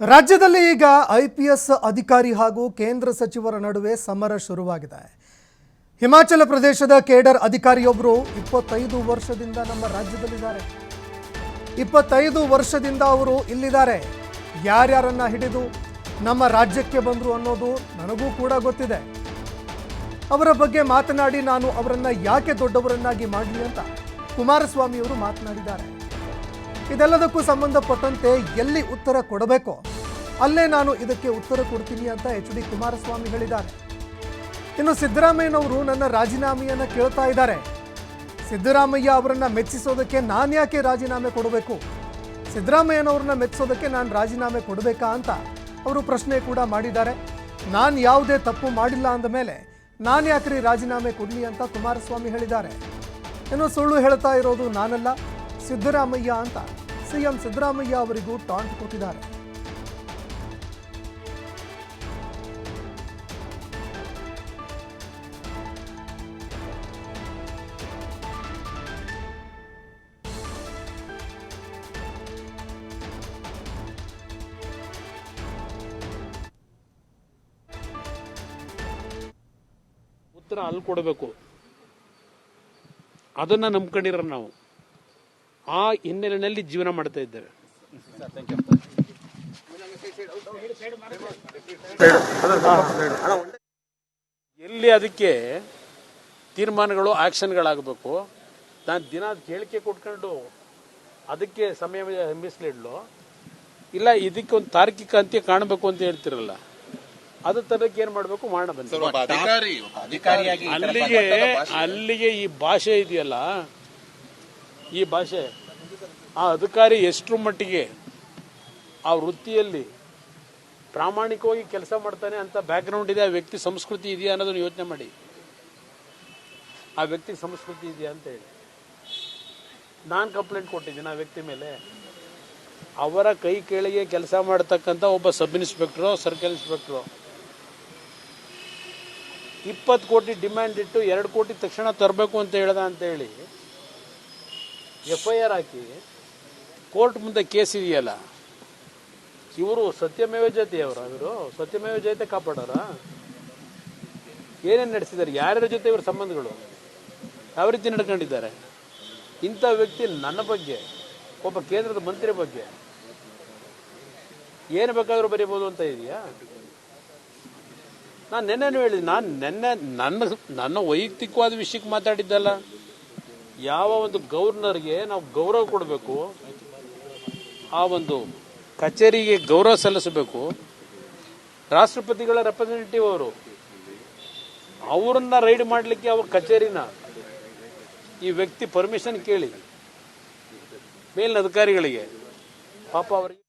ರಾಜ್ಯದಲ್ಲಿ ಈಗ ಐ ಅಧಿಕಾರಿ ಹಾಗೂ ಕೇಂದ್ರ ಸಚಿವರ ನಡುವೆ ಸಮರ ಶುರುವಾಗಿದೆ. ಹಿಮಾಚಲ ಪ್ರದೇಶದ ಕೇಡರ್ ಅಧಿಕಾರಿಯೊಬ್ಬರು ಇಪ್ಪತ್ತೈದು ವರ್ಷದಿಂದ ನಮ್ಮ ರಾಜ್ಯದಲ್ಲಿದ್ದಾರೆ. ಇಪ್ಪತ್ತೈದು ವರ್ಷದಿಂದ ಅವರು ಇಲ್ಲಿದ್ದಾರೆ. ಯಾರ್ಯಾರನ್ನ ಹಿಡಿದು ನಮ್ಮ ರಾಜ್ಯಕ್ಕೆ ಬಂದರು ಅನ್ನೋದು ನನಗೂ ಕೂಡ ಗೊತ್ತಿದೆ. ಅವರ ಬಗ್ಗೆ ಮಾತನಾಡಿ ನಾನು ಅವರನ್ನು ಯಾಕೆ ದೊಡ್ಡವರನ್ನಾಗಿ ಮಾಡಲಿ ಅಂತ ಕುಮಾರಸ್ವಾಮಿಯವರು ಮಾತನಾಡಿದ್ದಾರೆ. ಇದೆಲ್ಲದಕ್ಕೂ ಸಂಬಂಧಪಟ್ಟಂತೆ ಎಲ್ಲಿ ಉತ್ತರ ಕೊಡಬೇಕೋ? ಅಲ್ಲೇ ನಾನು ಇದಕ್ಕೆ ಉತ್ತರ ಕೊಡ್ತೀನಿ ಅಂತ ಎಚ್ ಡಿ ಕುಮಾರಸ್ವಾಮಿ ಹೇಳಿದ್ದಾರೆ. ಇನ್ನು ಸಿದ್ದರಾಮಯ್ಯನವರು ನನ್ನ ರಾಜೀನಾಮೆಯನ್ನು ಕೇಳ್ತಾ ಇದ್ದಾರೆ. ಸಿದ್ದರಾಮಯ್ಯ ಅವರನ್ನು ಮೆಚ್ಚಿಸೋದಕ್ಕೆ ನಾನು ಯಾಕೆ ರಾಜೀನಾಮೆ ಕೊಡಬೇಕು? ಸಿದ್ದರಾಮಯ್ಯನವ್ರನ್ನ ಮೆಚ್ಚಿಸೋದಕ್ಕೆ ನಾನು ರಾಜೀನಾಮೆ ಕೊಡಬೇಕಾ ಅಂತ ಅವರು ಪ್ರಶ್ನೆ ಕೂಡ ಮಾಡಿದ್ದಾರೆ. ನಾನು ಯಾವುದೇ ತಪ್ಪು ಮಾಡಿಲ್ಲ ಅಂದ ಮೇಲೆ ನಾನು ಯಾಕ್ರಿ ರಾಜೀನಾಮೆ ಕೊಡಲಿ ಅಂತ ಕುಮಾರಸ್ವಾಮಿ ಹೇಳಿದ್ದಾರೆ. ಇನ್ನು ಸುಳ್ಳು ಹೇಳ್ತಾ ಇರೋದು ನಾನಲ್ಲ. ಸಿದ್ದರಾಮಯ್ಯ ಅಂತ ಸಿಎಂ ಸಿದ್ದರಾಮಯ್ಯ ಅವರಿಗೂ ಟಾಂಟ್ ಕೊಟ್ಟಿದ್ದಾರೆ. ಉತ್ತರ ಅಲ್ಲಿ ಕೊಡಬೇಕು. ಅದನ್ನ ನಂಬ್ಕೊಂಡಿರೋ ನಾವು. ಆ ಹಿನ್ನೆಲೆಯಲ್ಲಿ ಜೀವನ ಮಾಡ್ತಾ ಇದ್ದೇವೆ ಎಲ್ಲಿ ಅದಕ್ಕೆ ತೀರ್ಮಾನಗಳು ಆಕ್ಷನ್ಗಳಾಗಬೇಕು ನಾನು ದಿನ ಹೇಳಿಕೆ ಕೊಟ್ಕೊಂಡು ಅದಕ್ಕೆ ಸಮಯ ಮೀಸಲಿಡ್ಲು ಇಲ್ಲ ಇದಕ್ಕೆ ಒಂದು ತಾರ್ಕಿಕ ಅಂತ್ಯ ಕಾಣಬೇಕು ಅಂತ ಹೇಳ್ತಿರಲ್ಲ. ಅದ ತರಕ್ಕೆ ಏನ್ ಮಾಡ್ಬೇಕು? ಮಾಡಬಂತ ಅಲ್ಲಿಗೆ ಅಲ್ಲಿಗೆ ಈ ಭಾಷೆ ಇದೆಯಲ್ಲ ಈ ಭಾಷೆ ಆ ಅಧಿಕಾರಿ ಎಷ್ಟರ ಮಟ್ಟಿಗೆ ಆ ವೃತ್ತಿಯಲ್ಲಿ ಪ್ರಾಮಾಣಿಕವಾಗಿ ಕೆಲಸ ಮಾಡ್ತಾನೆ ಅಂತ ಬ್ಯಾಕ್ಗ್ರೌಂಡ್ ಇದೆ, ಆ ವ್ಯಕ್ತಿ ಸಂಸ್ಕೃತಿ ಇದೆಯಾ ಅನ್ನೋದನ್ನು ಯೋಚನೆ ಮಾಡಿ. ಆ ವ್ಯಕ್ತಿ ಸಂಸ್ಕೃತಿ ಇದೆಯಾ ಅಂತ ಹೇಳಿ. ನಾನು ಕಂಪ್ಲೇಂಟ್ ಕೊಟ್ಟಿದ್ದೀನಿ ಆ ವ್ಯಕ್ತಿ ಮೇಲೆ. ಅವರ ಕೈ ಕೆಳಗೆ ಕೆಲಸ ಮಾಡ್ತಕ್ಕಂಥ ಒಬ್ಬ ಸಬ್ ಇನ್ಸ್ಪೆಕ್ಟ್ರು ಸರ್ಕಲ್ ಇನ್ಸ್ಪೆಕ್ಟ್ರು ಇಪ್ಪತ್ತು ಕೋಟಿ ಡಿಮ್ಯಾಂಡ್ ಇಟ್ಟು ಎರಡು ಕೋಟಿ ತಕ್ಷಣ ತರಬೇಕು ಅಂತ ಹೇಳ್ದ ಅಂತ ಹೇಳಿ ಎಫ್ ಐ ಆರ್ ಹಾಕಿ ಕೋರ್ಟ್ ಮುಂದೆ ಕೇಸ್ ಇದೆಯಲ್ಲ? ಇವರು ಸತ್ಯಮೇವ ಜಯತೆ ಅವರ, ಇವರು ಸತ್ಯಮೇವ ಜಯತೆ ಕಾಪಾಡೋರ? ಏನೇನು ನಡೆಸಿದ್ದಾರೆ? ಯಾರ್ಯಾರ ಜೊತೆ ಇವ್ರ ಸಂಬಂಧಗಳು? ಯಾವ ರೀತಿ ನಡ್ಕೊಂಡಿದ್ದಾರೆ? ಇಂಥ ವ್ಯಕ್ತಿ ನನ್ನ ಬಗ್ಗೆ, ಒಬ್ಬ ಕೇಂದ್ರದ ಮಂತ್ರಿ ಬಗ್ಗೆ ಏನು ಬೇಕಾದರೂ ಬರೀಬೋದು ಅಂತ ಇದೆಯಾ? ನಾನು ನೆನ್ನೆನೂ ಹೇಳಿದೆ ನಾನು ನೆನ್ನೆ ನನ್ನ ನನ್ನ ವೈಯಕ್ತಿಕವಾದ ವಿಷಯಕ್ಕೆ ಮಾತಾಡಿದ್ದಲ್ಲ. ಯಾವ ಒಂದು ಗವರ್ನರ್ಗೆ ನಾವು ಗೌರವ ಕೊಡಬೇಕು, ಆ ಒಂದು ಕಚೇರಿಗೆ ಗೌರವ ಸಲ್ಲಿಸಬೇಕು. ರಾಷ್ಟ್ರಪತಿಗಳ ರೆಪ್ರೆಸೆಂಟೇಟಿವ್ ಅವರು, ಅವರನ್ನ ರೈಡ್ ಮಾಡಲಿಕ್ಕೆ ಅವ್ರ ಕಚೇರಿನ ಈ ವ್ಯಕ್ತಿ ಪರ್ಮಿಷನ್ ಕೇಳಿ ಮೇಲಿನ ಅಧಿಕಾರಿಗಳಿಗೆ ಪಾಪ ಅವರಿಗೆ